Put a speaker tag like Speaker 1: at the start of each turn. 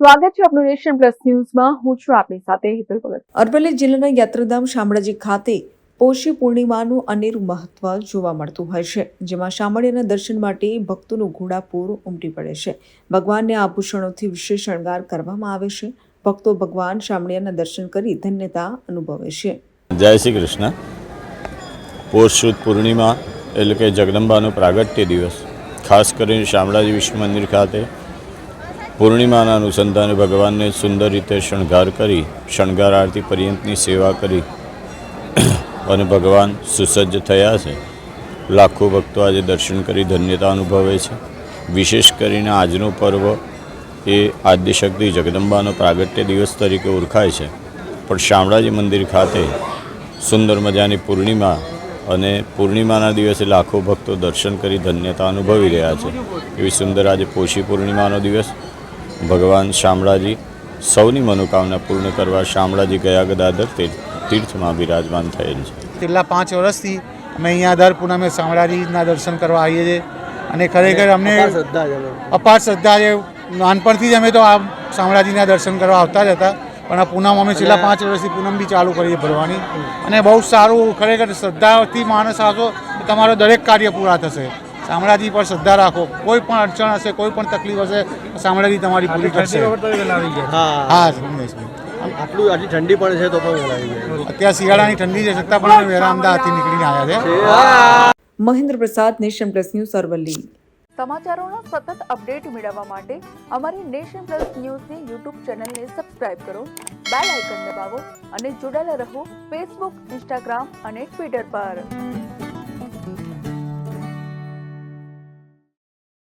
Speaker 1: સ્વાગત છે આપનું નેશન પ્લસ ન્યૂઝમાં. હું છું આપની સાથે હિતલ ભગત.
Speaker 2: અરવલ્લી જિલ્લાના યાત્રાધામ શામળાજી ખાતે પોષી પૂર્ણિમાનું અનેરું મહત્વ જોવા મળતું હોય છે જેમાં શામળિયાના દર્શન માટે ભક્તોનું ઘોડાપૂર ઉમટી પડે છે. ભગવાનને આભૂષણોથી વિશેષ શણગાર કરવામાં આવે છે. ભક્તો ભગવાન શામળિયાના દર્શન કરી ધન્યતા અનુભવે છે.
Speaker 3: જય શ્રી કૃષ્ણ. પોષ પૂર્ણિમા એટલે કે જગદંબાનો પ્રાગટ્ય દિવસ. ખાસ કરીને શામળાજી વિષ્ણુ મંદિર ખાતે પૂર્ણિમાના અનુસંધાને ભગવાનને સુંદર રીતે શણગાર કરી, શણગાર આરતી પર્યંતની સેવા કરી અને ભગવાન સુસજ્જ થયા છે. લાખો ભક્તો આજે દર્શન કરી ધન્યતા અનુભવે છે. વિશેષ કરીને આજનો પર્વ એ આદ્યશક્તિ જગદંબાનો પ્રાગટ્ય દિવસ તરીકે ઓળખાય છે. પણ શામળાજી મંદિર ખાતે સુંદર મજાની પૂર્ણિમા અને પૂર્ણિમાના દિવસે લાખો ભક્તો દર્શન કરી ધન્યતા અનુભવી રહ્યા છે. એવી સુંદર આજે પોષી પૂર્ણિમાનો દિવસ ભગવાન શામળાજી સૌની મનોકામના પૂર્ણ કરવા શામળાજી ગયા ગદાદર તીર્થમાં બિરાજમાન થયેલ છે.
Speaker 4: છેલ્લા પાંચ વર્ષથી અમે અહીંયા દર પૂનમે શામળાજીના દર્શન કરવા આવીએ છીએ. અને ખરેખર અમને અપાર શ્રદ્ધા છે નાનપણથી જ અમે તો આ શામળાજીના દર્શન કરવા આવતા જ હતા. પણ આ પૂનમ અમે છેલ્લા પાંચ વર્ષથી પૂનમ બી ચાલુ કરીએ ભરવાની. અને બહુ સારું ખરેખર શ્રદ્ધાથી માણસ આવશો તો તમારો દરેક કાર્ય પૂરા થશે. શામળાજી પર શ્રદ્ધા રાખો. કોઈ પણ અડચણ હશે કોઈ પણ તકલીફ હશે શામળાજી તમારી પૂરી કરશે
Speaker 5: હા.
Speaker 4: હા
Speaker 5: આટલું આટલી ઠંડી પડે છે તો પણ
Speaker 4: અત્યારે શિયાળાની ઠંડી છે છતાં પણ અમે વહેલા અમદાવાદથી નીકળીને આવ્યા છે.
Speaker 2: મહેન્દ્ર પ્રસાદ નેશન પ્લસ ન્યૂઝ અરવલ્લી.
Speaker 1: સમાચારોના સતત અપડેટ મેળવવા માટે અમારી નેશન પ્લસ ન્યૂઝની યુટ્યુબ ચેનલને સબસ્ક્રાઇબ કરો બેલ આઇકન દબાવો અને જોડાયેલા રહો ફેસબુક ઇન્સ્ટાગ્રામ અને ટ્વિટર પર.